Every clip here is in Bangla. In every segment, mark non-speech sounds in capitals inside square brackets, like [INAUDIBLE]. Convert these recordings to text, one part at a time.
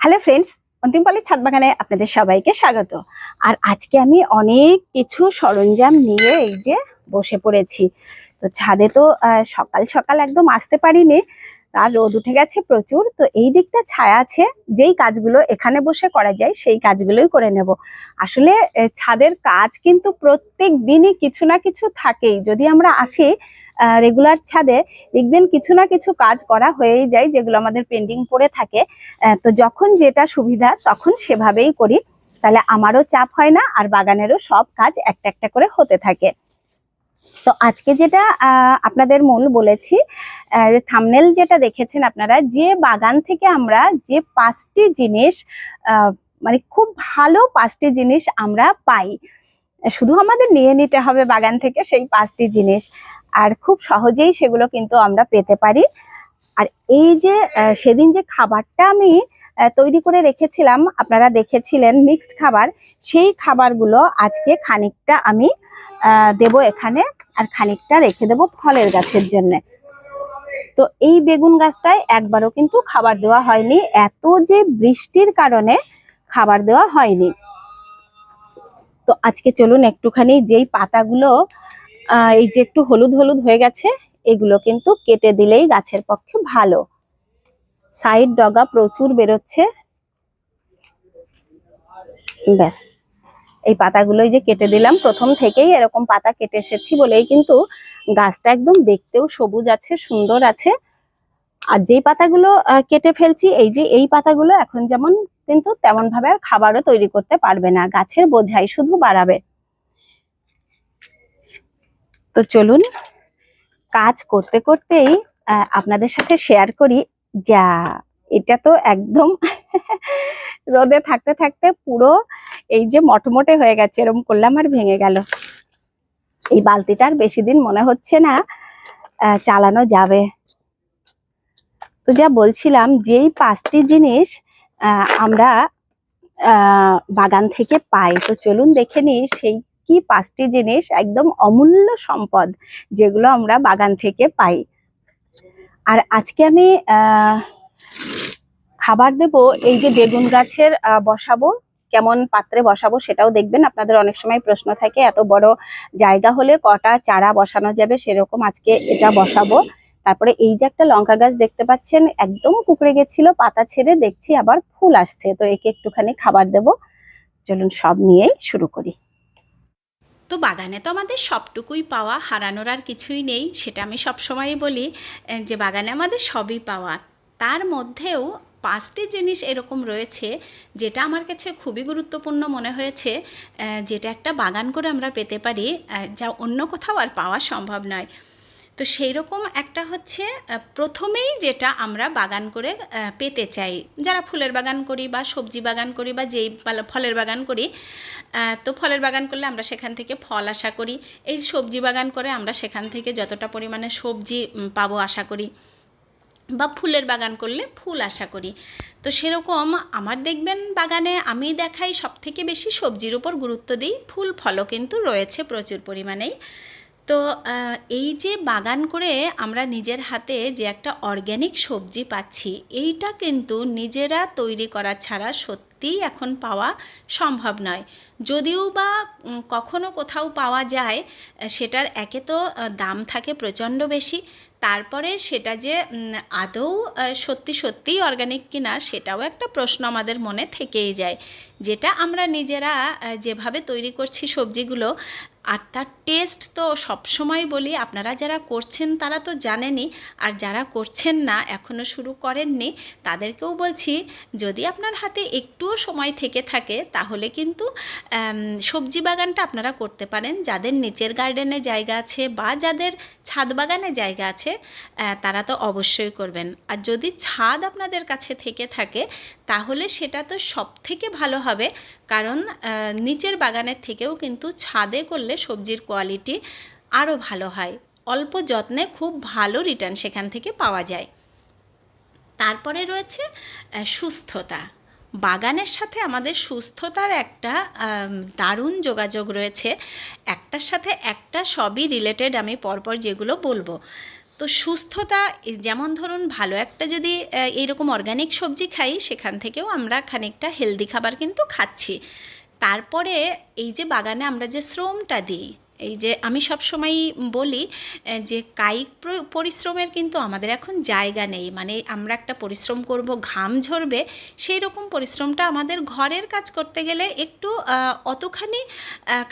হ্যালো ফ্রেন্ডস অন্তিম অন্তিমপালের ছাদ বাগানে আপনাদের সবাইকে স্বাগত। আর আজকে আমি অনেক কিছু সরঞ্জাম নিয়ে এই যে বসে পড়েছি। তো ছাদে তো সকাল সকাল একদম আসতে পারিনি, আর রোদ উঠে গেছে প্রচুর। তো এই দিকটা ছায়া আছে, যেই কাজগুলো এখানে বসে করা যায় সেই কাজগুলোই করে নেব। আসলে ছাদের কাজ কিন্তু প্রত্যেক দিনই কিছু না কিছু থাকেই। যদি আমরা আসি রেগুলার ছাদে দেখবেন কিছু না কিছু কাজ করা হয়েই যায় যেগুলো আমাদের পেন্ডিং পড়ে থাকে। তো যখন যেটা সুবিধা তখন সেভাবেই করি। তাহলে আমারও চাপ হয় না আর বাগানেরও সব কাজ একটা একটা করে হতে থাকে। তো আজকে যেটা আপনাদের মূল বলেছি থামনেল যেটা দেখেছেন আপনারা, যে বাগান থেকে আমরা যে পাঁচটি জিনিস মানে খুব ভালো পাঁচটি জিনিস আমরা পাই। শুধু আমাদের নিয়ে নিতে হবে বাগান থেকে সেই পাঁচটি জিনিস। আর খুব সহজেই সেগুলো কিন্তু আমরা পেতে পারি। আর এই যে সেদিন যে খাবারটা আমি তৈরি করে রেখেছিলাম, আপনারা দেখেছিলেন মিক্সড খাবার, সেই খাবারগুলো আজকে খানিকটা আমি দেব এখানে আর খানিকটা রেখে দেব ফলের গাছের জন্য। তো এই বেগুন গাছটায় একবারও কিন্তু খাবার দেওয়া হয়নি। এত যে বৃষ্টির কারণে খাবার দেওয়া হয়নি। তো আজকে চলুন একটুখানি যেই পাতাগুলো এই যে একটু হলুদ হলুদ হয়ে গেছে, এগুলো কিন্তু কেটে দিলেই গাছের পক্ষে ভালো। সাইড ডগা প্রচুর বেরোচ্ছে। ব্যাস, এই পাতাগুলোই যে কেটে দিলাম। প্রথম থেকেই এরকম পাতা কেটে এসেছি বলেই কিন্তু গাছটা একদম দেখতেও সবুজ আছে, সুন্দর আছে। আর যেই পাতাগুলো কেটে ফেলছি, এই যে এই পাতাগুলো এখন যেমন কিন্তু তেমন ভাবে আর খাবারও তৈরি করতে পারবে না, গাছের বোঝাই শুধু বাড়াবে। তো চলুন কাজ করতে করতেই আপনাদের সাথে শেয়ার করি। যা, এটা তো একদম [LAUGHS] রোদে থাকতে থাকতে পুরো এই যে মটমটে হয়ে গেছে এরকম করলাম আর ভেঙে গেল। এই বালতিটার বেশি দিন মনে হচ্ছে না চালানো যাবে। তো যা বলছিলাম, যেই পাঁচটি জিনিস আমরা বাগান থেকে পাই। তো চলুন দেখে নিই সেই কি পাঁচটি জিনিস একদম অমূল্য সম্পদ যেগুলো আমরা বাগান থেকে পাই। আর আজকে আমি খাবার দেব, এই যে বেগুন গাছের বসাবো, কেমন পাত্রে বসাবো সেটাও দেখবেন। আপনাদের অনেক সময় প্রশ্ন থাকে, এত বড় জায়গা হলে কটা চারা বসানো যাবে, সেরকম আজকে এটা বসাবো। তারপরে এই যে একটা লঙ্কা গাছ দেখতে পাচ্ছেন, একদম কুকড়ে গেছিল, পাতা ছেড়ে দেখছি আবার ফুল আসছে। তো একে একটুখানি খাবার দেব। চলুন সব নিয়েই শুরু করি। তো বাগানে তো আমাদের সবটুকুই পাওয়া, হারানোর আর কিছুই নেই। সেটা আমি সবসময়ই বলি যে বাগানে আমাদের সবই পাওয়া। তার মধ্যেও পাঁচটি জিনিস এরকম রয়েছে, যেটা আমার কাছে খুবই গুরুত্বপূর্ণ মনে হয়েছে যেটা একটা বাগান করে আমরা পেতে পারি যা অন্য কোথাও আর পাওয়া সম্ভব নয়। তো সেই রকম একটা হচ্ছে প্রথমেই যেটা আমরা বাগান করে পেতে চাই। যারা ফুলের বাগান করি বা সবজি বাগান করি বা যেই ফলের বাগান করি তো ফলের বাগান করলে আমরা সেখান থেকে ফল আশা করি। এই সবজি বাগান করে আমরা সেখান থেকে যতটা পরিমাণে সবজি পাবো আশা করি। বা ফুলের বাগান করলে ফুল আশা করি। তো সেরকম আমার দেখবেন বাগানে আমি দেখাই সব থেকে বেশি সবজির উপর গুরুত্ব দিই। ফুল ফলও কিন্তু রয়েছে প্রচুর পরিমাণেই। তো এই যে বাগান করে আমরা নিজের হাতে যে একটা অর্গ্যানিক সবজি পাচ্ছি, এইটা কিন্তু নিজেরা তৈরি করা ছাড়া সত্যিই এখন পাওয়া সম্ভব নয়। যদিও বা কখনো কোথাও পাওয়া যায়, সেটার একে তো দাম থাকে প্রচণ্ড বেশি, তারপরে সেটা যে আদৌ সত্যি সত্যিই অর্গানিক কিনা, সেটাও একটা প্রশ্ন আমাদের মনে থেকেই যায়। যেটা আমরা নিজেরা যেভাবে তৈরি করছি সবজিগুলো আর তার টেস্ট তো সবসময় বলি, আপনারা যারা করছেন তারা তো জানেনই, আর যারা করছেন না এখনও শুরু করেননি, তাদেরকেও বলছি, যদি আপনার হাতে একটুও সময় থেকে থাকে, তাহলে কিন্তু সবজি বাগানটা আপনারা করতে পারেন। যাদের নিচের গার্ডেনে জায়গা আছে বা যাদের ছাদ বাগানে জায়গা আছে তারা তো অবশ্যই করবেন। আর যদি ছাদ আপনাদের কাছে থেকে থাকে তাহলে সেটা তো সব থেকে ভালো হবে। কারণ নিচের বাগানের থেকেও কিন্তু ছাদে করলে সবজির কোয়ালিটি আরও ভালো হয়। অল্প যত্নে খুব ভালো রিটার্ন সেখান থেকে পাওয়া যায়। তারপরে রয়েছে সুস্থতা। বাগানের সাথে আমাদের সুস্থতার একটা দারুণ যোগাযোগ রয়েছে। একটার সাথে একটা সবই রিলেটেড আমি পরপর যেগুলো বলব। তো সুস্থতা যেমন ধরুন ভালো, একটা যদি এইরকম অর্গ্যানিক সবজি খাই, সেখান থেকেও আমরা খানিকটা হেলদি খাবার কিন্তু খাচ্ছি। তারপরে এই যে বাগানে আমরা যে শ্রমটা দিই এই যে আমি সবসময়ই বলি যে কায়িক পরিশ্রমের কিন্তু আমাদের এখন জায়গা নেই। মানে আমরা একটা পরিশ্রম করব, ঘাম ঝরবে সেই রকম পরিশ্রমটা আমাদের ঘরের কাজ করতে গেলে একটু অতখানি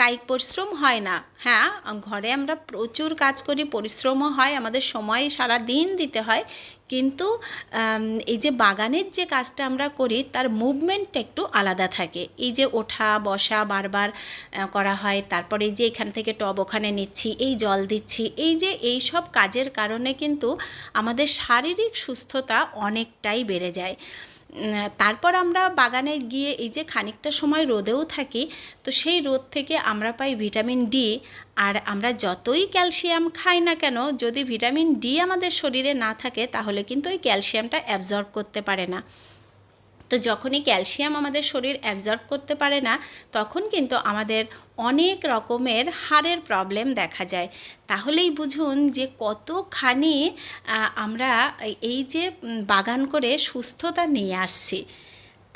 কায়িক পরিশ্রম হয় না। হ্যাঁ ঘরে আমরা প্রচুর কাজ করি, পরিশ্রমও হয়, আমাদের সময় সারা দিন দিতে হয়। কিন্তু এই যে বাগানের যে কাজটা আমরা করি, তার মুভমেন্টটা একটু আলাদা থাকে। এই যে ওঠা, বসা বারবার করা হয়, তারপরে এই যে এখান থেকে টব ওখানে নিচ্ছি, এই জল দিচ্ছি, এই যে এই সব কাজের কারণে কিন্তু আমাদের শারীরিক সুস্থতা অনেকটাই বেড়ে যায়। তারপর আমরা বাগানে গিয়ে এই যে খানিকটা সময় রোদেও থাকি, তো সেই রোদ থেকে আমরা পাই ভিটামিন ডি, আর আমরা যতই ক্যালসিয়াম খাই না কেন, যদি ভিটামিন ডি আমাদের শরীরে না থাকে, তাহলে কিন্তু ওই ক্যালসিয়ামটা অ্যাবজর্ব করতে পারে না। তো যখনই ক্যালসিয়াম আমাদের শরীর অ্যাবজর্ব করতে পারে না, তখন কিন্তু আমাদের অনেক রকমের হাড়ের প্রবলেম দেখা যায়। তাহলেই বুঝুন যে কতখানি আমরা এই যে বাগান করে সুস্থতা নিয়ে আসছি।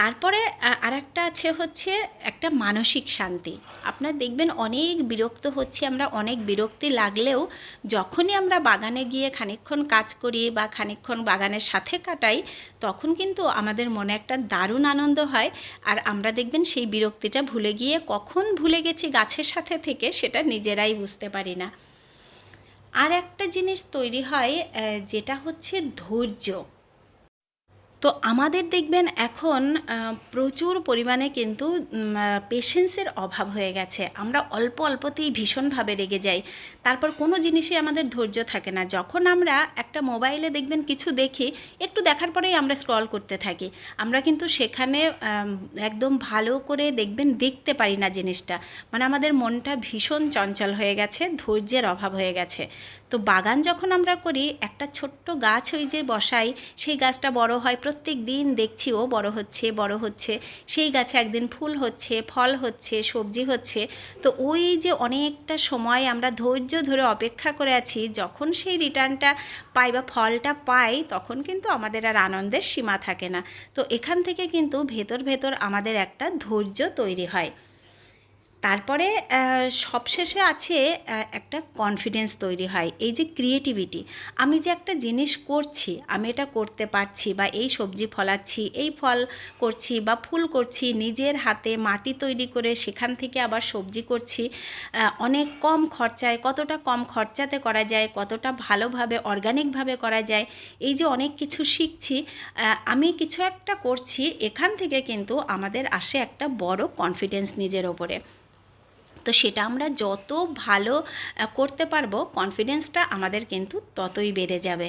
তারপরে আর একটা আছে হচ্ছে একটা মানসিক শান্তি। আপনার দেখবেন অনেক বিরক্ত হচ্ছি আমরা, অনেক বিরক্তি লাগলেও যখনই আমরা বাগানে গিয়ে খানিকক্ষণ কাজ করি বা খানিকক্ষণ বাগানের সাথে কাটাই, তখন কিন্তু আমাদের মনে একটা দারুণ আনন্দ হয়। আর আমরা দেখবেন সেই বিরক্তিটা ভুলে গিয়ে কখন ভুলে গেছি গাছের সাথে থেকে সেটা নিজেরাই বুঝতে পারি না। আর একটা জিনিস তৈরি হয় যেটা হচ্ছে ধৈর্য। তো আমাদের দেখবেন এখন প্রচুর পরিমাণে কিন্তু পেশেন্সের অভাব হয়ে গেছে। আমরা অল্প অল্পতেই ভীষণভাবে রেগে যাই। তারপর কোনো জিনিসই আমাদের ধৈর্য থাকে না। যখন আমরা একটা মোবাইলে দেখবেন কিছু দেখি, একটু দেখার পরেই আমরা স্ক্রল করতে থাকি। আমরা কিন্তু সেখানে একদম ভালো করে দেখবেন দেখতে পারি না জিনিসটা। মানে আমাদের মনটা ভীষণ চঞ্চল হয়ে গেছে, ধৈর্যের অভাব হয়ে গেছে। তো বাগান যখন আমরা করি, একটা ছোট্ট গাছ ওই যে বসাই, সেই গাছটা বড় হয়, প্রত্যেক দিন দেখছি ও বড় হচ্ছে বড় হচ্ছে। সেই গাছে একদিন ফুল হচ্ছে, ফল হচ্ছে, সবজি হচ্ছে। তো ওই যে অনেকটা সময় আমরা ধৈর্য ধরে অপেক্ষা করে আছি, যখন সেই রিটার্নটা পাই বা ফলটা পাই, তখন কিন্তু আমাদের আর আনন্দের সীমা থাকে না। তো এখান থেকে কিন্তু ভেতর ভেতর আমাদের একটা ধৈর্য তৈরি হয়। তারপরে সবশেষে আছে একটা কনফিডেন্স তৈরি হয়, এই যে ক্রিয়েটিভিটি আমি যে একটা জিনিস করছি, আমি এটা করতে পারছি বা এই সবজি ফলাচ্ছি, এই ফল করছি বা ফুল করছি, নিজের হাতে মাটি তৈরি করে সেখান থেকে আবার সবজি করছি অনেক কম খরচায়, কতটা কম খরচাতে করা যায়, কতটা ভালোভাবে অর্গানিকভাবে করা যায়, এই যে অনেক কিছু শিখছি আমি কিছু একটা করছি, এখান থেকে কিন্তু আমাদের আসে একটা বড় কনফিডেন্স নিজের ওপরে। তো সেটা আমরা যত ভালো করতে পারব কনফিডেন্সটা আমাদের কিন্তু ততই বেড়ে যাবে।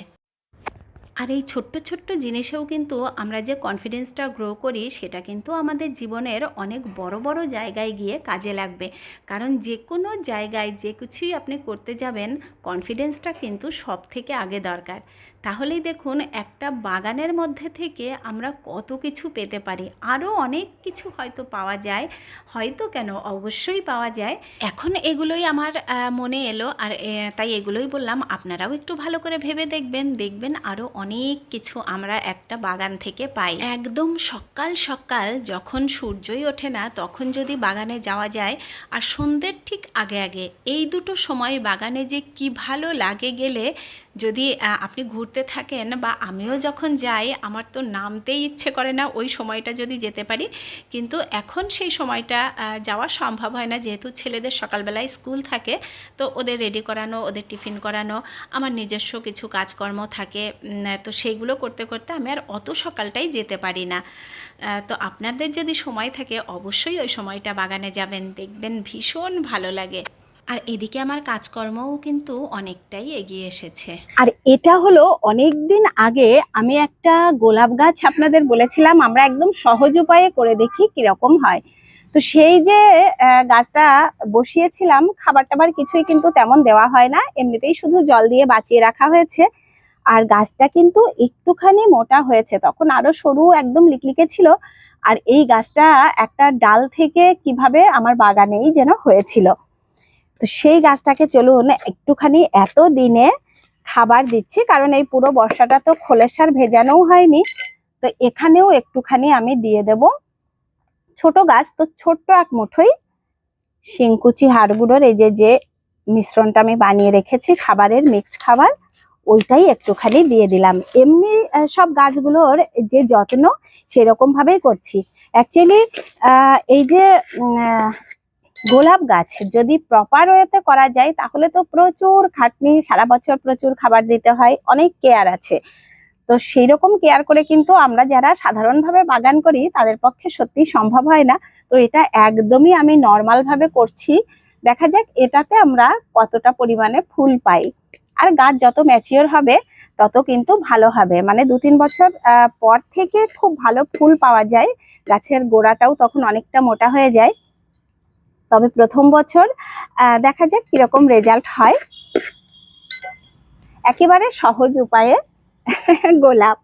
আর এই ছোট্ট ছোট্ট জিনিসেও কিন্তু আমরা যে কনফিডেন্সটা গ্রো করি, সেটা কিন্তু আমাদের জীবনের অনেক বড় বড় জায়গায় গিয়ে কাজে লাগবে। কারণ যে কোনো জায়গায় যে কিছুই আপনি করতে যাবেন কনফিডেন্সটা কিন্তু সব থেকে আগে দরকার। তাহলেই দেখুন, একটা বাগানের মধ্যে থেকে আমরা কত কিছু পেতে পারি। আরও অনেক কিছু হয়তো পাওয়া যায়। হয়তো কেন? অবশ্যই পাওয়া যায়। এখন এগুলোই আমার মনে এলো। আর তাই এগুলোই বললাম। আপনারাও একটু ভালো করে ভেবে দেখবেন। দেখবেন আরও অনেক কিছু আমরা একটা বাগান থেকে পাই। একদম সকাল সকাল যখন সূর্যই ওঠে না, তখন যদি বাগানে যাওয়া যায়, আর সন্ধ্যের ঠিক আগে আগে, এই দুটো সময় বাগানে যে কি ভালো লাগে গেলে, যদি আপনি ঘুরতে থাকেন বা আমিও যখন যাই, আমার তো নামতেই ইচ্ছে করে না ওই সময়টা যদি যেতে পারি। কিন্তু এখন সেই সময়টা যাওয়া সম্ভব হয় না, যেহেতু ছেলেদের সকালবেলায় স্কুল থাকে, তো ওদের রেডি করানো, ওদের টিফিন করানো, আমার নিজস্ব কিছু কাজকর্ম থাকে তো সেইগুলো করতে করতে আমি আর অত সকালটাই যেতে পারি না। তো আপনাদের যদি সময় থাকে, অবশ্যই ওই সময়টা বাগানে যাবেন, দেখবেন ভীষণ ভালো লাগে। আর এদিকে আমার কাজকর্মও কিন্তু অনেকটাই এগিয়ে এসেছে। আর এটা হলো অনেক দিন আগে আমি একটা গোলাপ গাছ আপনাদের বলেছিলাম, আমরা একদম সহজ উপায়ে করে দেখি কীরকম হয়। তো সেই যে গাছটা বসিয়েছিলাম, খাবার টাবার কিছুই কিন্তু তেমন দেওয়া হয় না, এমনিতেই শুধু জল দিয়ে বাঁচিয়ে রাখা হয়েছে। আর গাছটা কিন্তু একটুখানি মোটা হয়েছে। তখন আরও সরু একদম লিকলিকে ছিল। আর এই গাছটা একটা ডাল থেকে কীভাবে আমার বাগানেই যেন হয়েছিল। তো সেই গাছটাকে চলুন একটুখানি এত দিনে খাবার দিচ্ছি, কারণ এই পুরো বর্ষাটা তো খোলের সার ভেজানোও হয়নি। তো এখানেও একটুখানি আমি দিয়ে দেব। ছোট গাছ, তো ছোট্ট এক মুঠোই শিংকুচি, হাড়গুঁড়োর এই যে যে মিশ্রণটা আমি বানিয়ে রেখেছি, খাবারের মিক্সড খাবার। ওইটাই একটুখানি দিয়ে দিলাম। এমনি সব গাছগুলোর যে যত্ন সেরকম ভাবেই করছি অ্যাকচুয়ালি এই যে গোলাপ গাছ যদি প্রপার ওয়েতে করা যায়, তাহলে তো প্রচুর খাটনি, সারা বছর প্রচুর খাবার দিতে হয়, অনেক কেয়ার আছে। তো সেই রকম কেয়ার করে কিন্তু আমরা যারা সাধারণভাবে বাগান করি, তাদের পক্ষে সত্যি সম্ভব হয় না। তো এটা একদমই আমি নর্মালভাবে করছি। দেখা যাক এটাতে আমরা কতটা পরিমাণে ফুল পাই। আর গাছ যত ম্যাচিওর হবে, তত কিন্তু ভালো হবে। মানে দু তিন বছর পর থেকে খুব ভালো ফুল পাওয়া যায়। গাছের গোড়াটাও তখন অনেকটা মোটা হয়ে যায়। তবে প্রথম বছর দেখা যাক কীরকম রেজাল্ট হয়। একেবারে সহজ উপায়ে [LAUGHS] গোলাপ।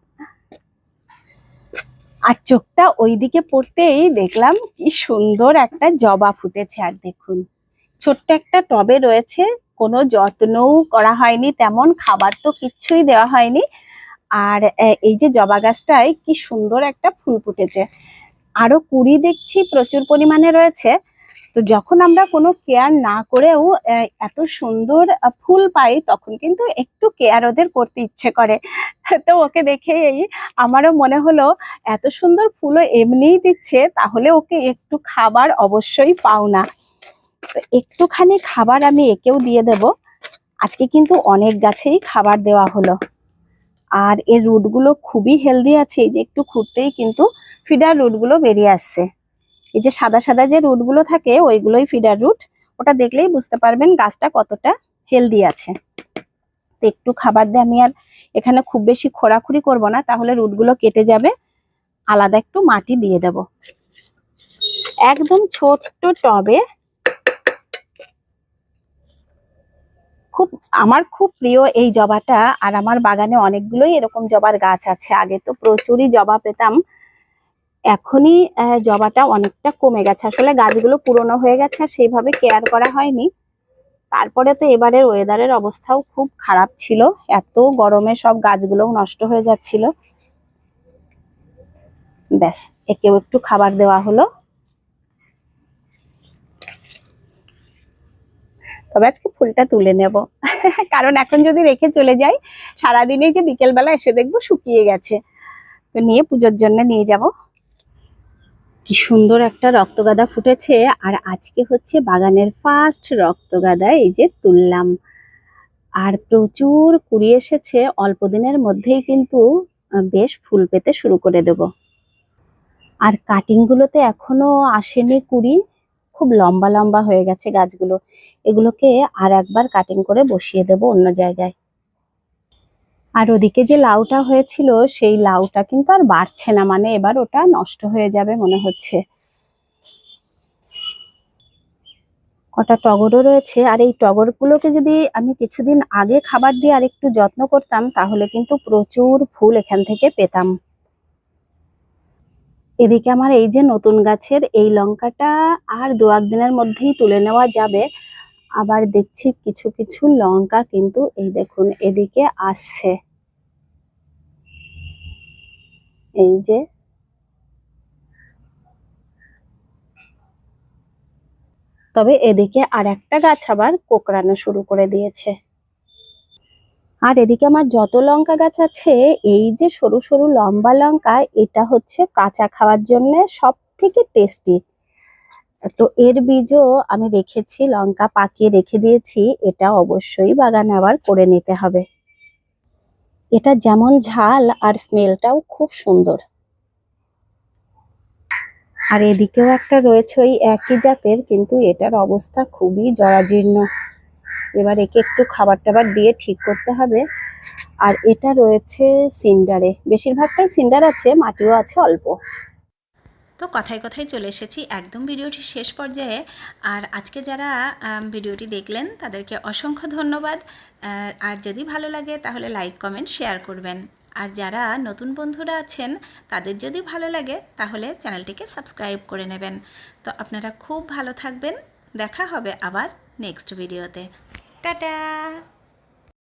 আর চোখটা ওইদিকে পড়তেই দেখলাম কি সুন্দর একটা জবা ফুটেছে। আর দেখুন, ছোট্ট একটা টবে রয়েছে। কোনো যত্নও করা হয়নি, তেমন খাবার তো কিচ্ছুই দেওয়া হয়নি। আর এই যে জবা গাছটায় কি সুন্দর একটা ফুল ফুটেছে। আরও কুড়ি দেখছি প্রচুর পরিমাণে রয়েছে। তো যখন আমরা কোনো কেয়ার না করেও এত সুন্দর ফুল পাই, তখন কিন্তু একটু কেয়ার ওদের করতে ইচ্ছে করে। তো ওকে দেখেই আমারও মনে হলো, এত সুন্দর ফুলও এমনিই দিচ্ছে, তাহলে ওকে একটু খাবার অবশ্যই পাও না। একটুখানি খাবার আমি একেও দিয়ে দেব। আজকে কিন্তু অনেক গাছেই খাবার দেওয়া হলো। আর এর রুটগুলো খুবই হেলদি আছে, এই যে একটু খুঁড়তেই কিন্তু ফিডার রুটগুলো বেরিয়ে আসছে। এই যে সাদা সাদা যে রুটগুলো থাকে, ওইগুলোই ফিডার রুট। ওটা দেখলেই বুঝতে পারবেন গাছটা কতটা হেলদি আছে। তো একটু খাবার দিয়ে আমি আর এখানে খুব বেশি খোঁড়াখুড়ি করব না, তাহলে রুটগুলো কেটে যাবে। আলাদা একটু মাটি দিয়ে দেব। একদম ছোট্ট টবে খুব, আমার খুব প্রিয় এই জবাটা আর আমার বাগানে অনেকগুলোই এরকম জবার গাছ আছে। আগে তো প্রচুরই জবা পেতাম। এখনই জবাটা অনেকটা কমে গেছে। আসলে গাছগুলো পুরনো হয়ে গেছে আর সেইভাবে কেয়ার করা হয়নি। তারপরে তো এবারের ওয়েদারের অবস্থাও খুব খারাপ ছিল। এত গরমে সব গাছগুলোও নষ্ট হয়ে যাচ্ছিল। ব্যাস, একেও একটু খাবার দেওয়া হলো। তবে আজকে ফুলটা তুলে নেব। কারণ এখন যদি রেখে চলে যাই, সারাদিনেই যে বিকেলবেলা এসে দেখব শুকিয়ে গেছে। তো নিয়ে পুজোর জন্য নিয়ে যাব। কি সুন্দর একটা রক্তগাদা ফুটেছে, আর আজকে হচ্ছে বাগানের ফার্স্ট রক্তগাদা, এই যে তুললাম। আর প্রচুর কুড়ি এসেছে, অল্প দিনের মধ্যেই কিন্তু বেশ ফুল পেতে শুরু করে দেব। আর কাটিং গুলোতে এখনও আসেনি কুড়ি। খুব লম্বা লম্বা হয়ে গেছে গাছগুলো। এগুলোকে আর একবার কাটিং করে বসিয়ে দেব অন্য জায়গায়। আর ওদিকে যে লাউটা হয়েছিল, সেই লাউটা কিন্তু আর বাড়ছে না মানে এবার ওটা নষ্ট হয়ে যাবে মনে হচ্ছে। কটা টগরও রয়েছে, আর এই টগরগুলোকে যদি আমি কিছুদিন আগে খাবার দিয়ে আর একটু যত্ন করতাম, তাহলে কিন্তু প্রচুর ফুল এখান থেকে পেতাম। এদিকে আমার এই যে নতুন গাছের এই লঙ্কাটা আর দু একদিনের মধ্যেই তুলে নেওয়া যাবে। আবার দেখছি কিছু কিছু লঙ্কা কিন্তু এই দেখুন এদিকে আসছে। এই যে তবে এদিকে আর একটা গাছ আবার কোকড়ানো শুরু করে দিয়েছে। আর এদিকে আমার যত লঙ্কা গাছ আছে, এই যে সরু সরু লম্বা লঙ্কা, এটা হচ্ছে কাঁচা খাওয়ার জন্য সব থেকে টেস্টি তো এর বীজও আমি রেখেছি, লঙ্কা পাকিয়ে রেখে দিয়েছি, এটা অবশ্যই বাগানে আবার করে নিতে হবে। এটা যেমন ঝাল আর স্মেলটাও খুব সুন্দর। আর এদিকেও একটা রয়েছে ওই একই জাতের, কিন্তু এটার অবস্থা খুবই জরাজীর্ণ। এবার একে একটু খাবার টাবার দিয়ে ঠিক করতে হবে। আর এটা রয়েছে সিন্ডারে। বেশিরভাগটাই সিন্ডার আছে, মাটিও আছে অল্প। তো কথায় কথায় চলে এসেছি একদম ভিডিওটি শেষ পর্যায়ে। আর আজকে যারা ভিডিওটি দেখলেন, তাদেরকে অসংখ্য ধন্যবাদ। আর যদি ভালো লাগে, তাহলে লাইক, কমেন্ট, শেয়ার করবেন। আর যারা নতুন বন্ধুরা আছেন, তাদের যদি ভালো লাগে, তাহলে চ্যানেলটিকে সাবস্ক্রাইব করে নেবেন। তো আপনারা খুব ভালো থাকবেন। দেখা হবে আবার। নেক্সট ভিডিওতে। টাটা।